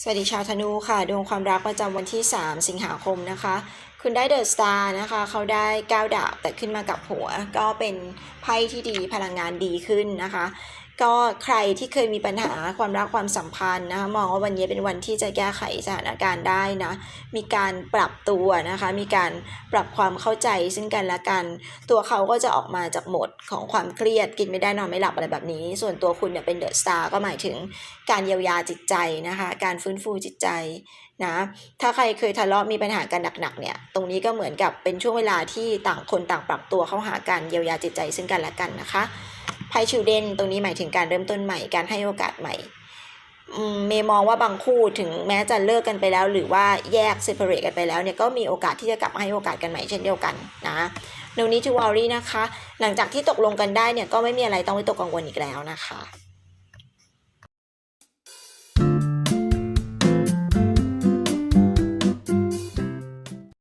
สวัสดีชาวธนูค่ะ ดวงความรักประจำวันที่ 3 สิงหาคมนะคะ คุณได้เดอะสตาร์นะคะเขาได้ก้าวดาบแต่ขึ้นมากับหัว ก็เป็นไพ่ที่ดีพลังงานดีขึ้นนะคะ ก็ใครที่เคยมีปัญหาความรักความสัมพันธ์นะคะมองว่าวันนี้เป็นวันที่จะแก้ไขสถานการณ์ได้นะ มีการปรับตัวนะคะ มีการปรับความเข้าใจซึ่งกันและกัน ตัวเขาก็จะออกมาจากโหมดของความเครียดกินไม่ได้นอนไม่หลับอะไรแบบนี้ ส่วนตัวคุณเนี่ยเป็นเดอะสตาร์ก็หมายถึงการเยียวยาจิตใจนะคะ การฟื้นฟูจิตใจนะ ถ้าใครเคยทะเลาะมีปัญหากันหนักๆเนี่ย ตรงนี้ก็เหมือนกับเป็นช่วงเวลาที่ต่างคนต่างปรับตัวเข้าหากันเยียวยาจิตใจซึ่งกันและกันนะคะ ไพ่ชิวเดนตรงนี้หมายถึงการเริ่มต้นใหม่การให้โอกาสใหม่เมย์มองว่าบางคู่ถึงแม้จะเลิกกันไปแล้ว หรือว่าแยกเซ p a r a t e กันไปแล้วเนี่ยก็มีโอกาสที่จะกลับมาให้โอกาสกันใหม่เช่นเดียวกันนะโนนี้ทูวอรี่นะคะ หลังจากที่ตกลงกันได้เนี่ยก็ไม่มีอะไรต้องวิตกกังวลอีกแล้วนะคะ